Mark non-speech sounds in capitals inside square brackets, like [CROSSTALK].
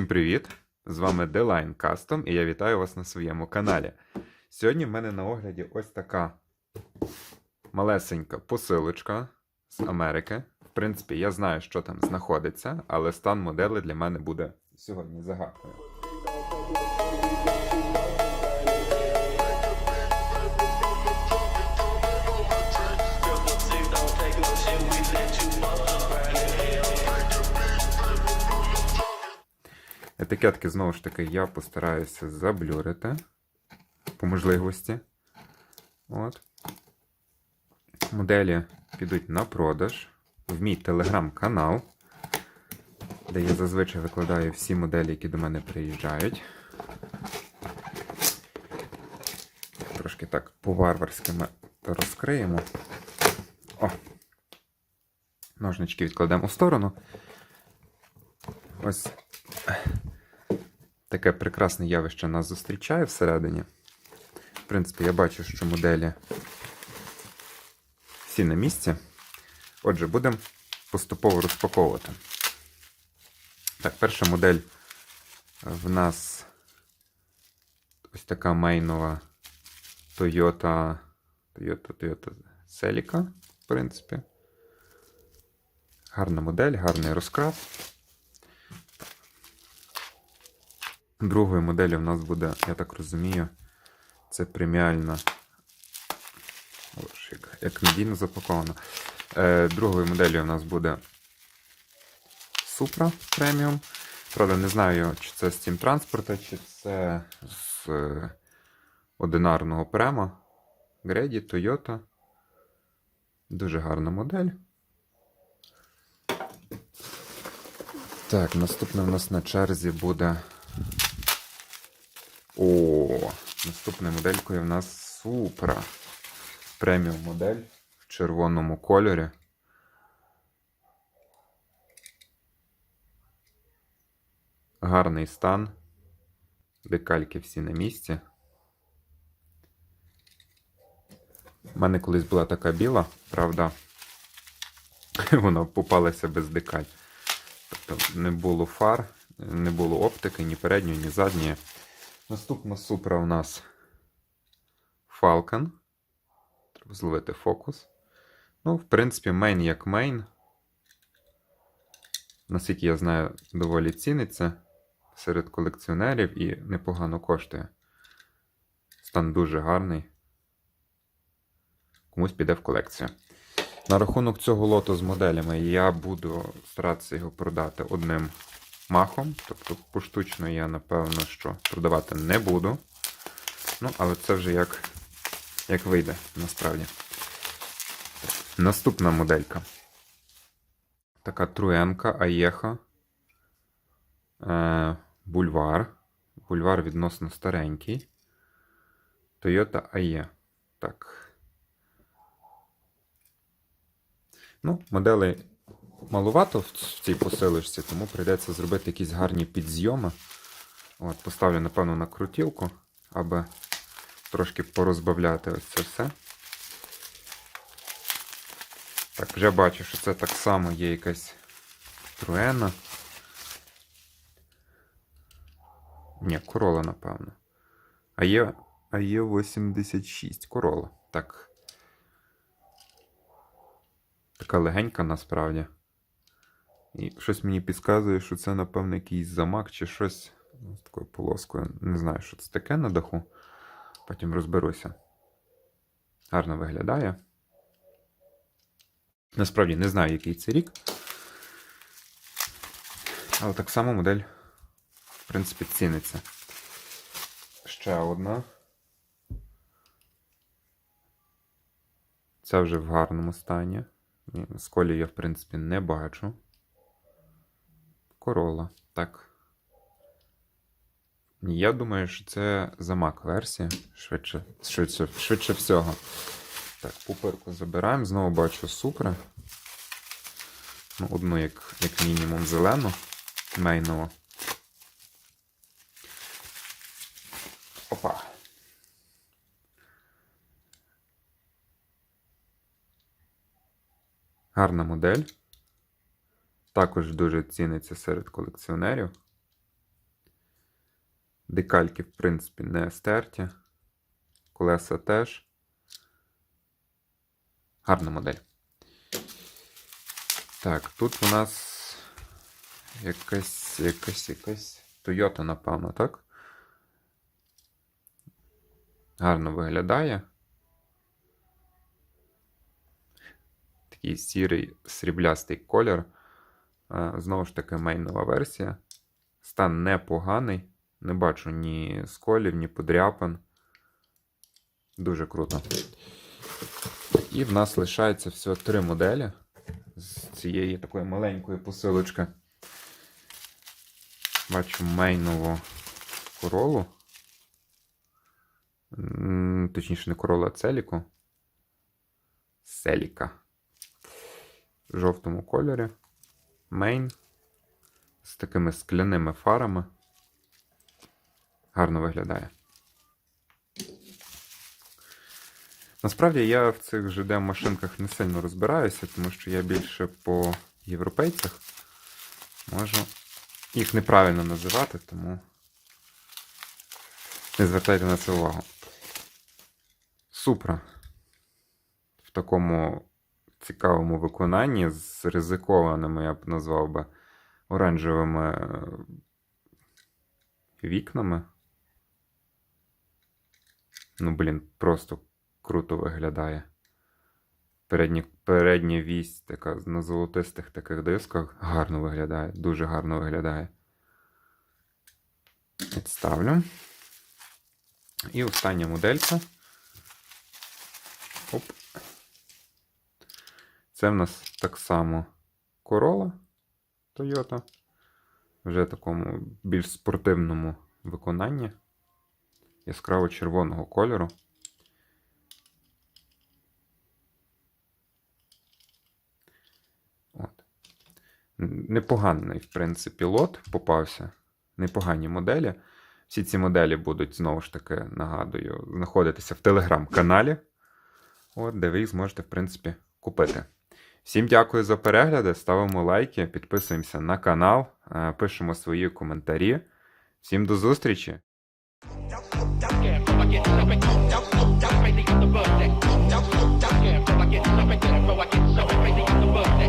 Всім привіт! З вами Deline Custom і я вітаю вас на своєму каналі. Сьогодні в мене на огляді ось така малесенька посилочка з Америки. В принципі, я знаю, що там знаходиться, але стан моделі для мене буде сьогодні загадкою. Етикетки, знову ж таки, я постараюся заблюрити по можливості. От. Моделі підуть на продаж в мій телеграм-канал, де я зазвичай викладаю всі моделі, які до мене приїжджають. Трошки так по-варварськи ми розкриємо. О! Ножнички відкладемо в сторону. Ось таке прекрасне явище нас зустрічає всередині. В принципі, я бачу, що моделі всі на місці. Отже, будемо поступово розпаковувати. Так, перша модель в нас ось така мейнова Toyota Toyota, Toyota Celica, в принципі. Гарна модель, гарний розкрас. Другою моделлю в нас буде, я так розумію, це преміальна. Ось, як, як надійно запаковано. Е, другою моделлю в нас буде Supra Premium. Правда, не знаю, чи це з Steam транспорта, чи це з е, одинарного према. Grady, Toyota. Дуже гарна модель. Так, наступна в нас на черзі буде. О, наступною моделькою в нас Supra. Преміум модель в червоному кольорі. Гарний стан. Декальки всі на місці. У мене колись була така біла, правда, [LAUGHS] вона попалася без декаль. Тобто не було фар, не було оптики, ні передньої, ні задньої. Наступна супра у нас Falcon. Треба зловити фокус. Ну, в принципі, мейн як мейн. Наскільки я знаю, доволі ціниться серед колекціонерів і непогано коштує. Стан дуже гарний. Комусь піде в колекцію. На рахунок цього лоту з моделями я буду старатися його продати одним махом. Тобто поштучно я, напевно, що продавати не буду. Ну, але це вже як, як вийде, насправді. Наступна моделька. Така труенка Аєха. Е, бульвар. Бульвар відносно старенький. Toyota AE. Так. Ну, моделей малувато в цій посилочці, тому прийдеться зробити якісь гарні підзйоми. От, Поставлю, напевно, на крутілку, аби трошки порозбавляти ось це все. Так, вже бачу, що це так само є якась труена. Ні, корола, напевно. А є, а є 86 корола. Так. Така легенька насправді. І щось мені підказує, що це, напевно, якийсь замок чи щось з такою полоскою. Не знаю, що це таке на даху. Потім розберуся. Гарно виглядає. Насправді не знаю, який це рік. Але так само модель, в принципі, ціниться. Ще одна. Це вже в гарному стані. Сколі я, в принципі, не бачу. Корола. Так. Я думаю, що це замак версія. Швидше, швидше, швидше всього. Так, пупирку забираємо. Знову бачу супра. Ну, одну, як, як мінімум, зелену. Мейнову. Опа. Гарна модель. Також дуже ціниться серед колекціонерів. Декальки, в принципі, не стерті. Колеса теж. Гарна модель. Так, тут у нас якась, якась, якась Toyota, напевно, так? Гарно виглядає. Такий сірий сріблястий колір. Знову ж таки, мейнова версія. Стан непоганий. Не бачу ні сколів, ні подряпин. Дуже круто. І в нас лишається всього три моделі з цієї такої маленької посилочки. Бачу мейнову королу. Точніше, не королу, а целіку. Селіка. В жовтому кольорі. Мейн. З такими скляними фарами. Гарно виглядає. Насправді я в цих GD машинках не сильно розбираюся, тому що я більше по європейцях можу їх неправильно називати, тому не звертайте на це увагу. Супра. В такому цікавому виконанні з ризикованими, я б назвав би, оранжевими е, вікнами. Ну, блін, просто круто виглядає. Передні, передня вісь така на золотистих таких дисках гарно виглядає, дуже гарно виглядає. Відставлю. І остання моделька. Оп. Це в нас так само Corolla Toyota. Вже такому більш спортивному виконанні. Яскраво червоного кольору. От. Непоганий, в принципі, лот попався. Непогані моделі. Всі ці моделі будуть, знову ж таки, нагадую, знаходитися в телеграм-каналі, де ви їх зможете, в принципі, купити. Всім дякую за перегляди, ставимо лайки, підписуємося на канал, е, пишемо свої коментарі. Всім до зустрічі! I get so crazy on the bus.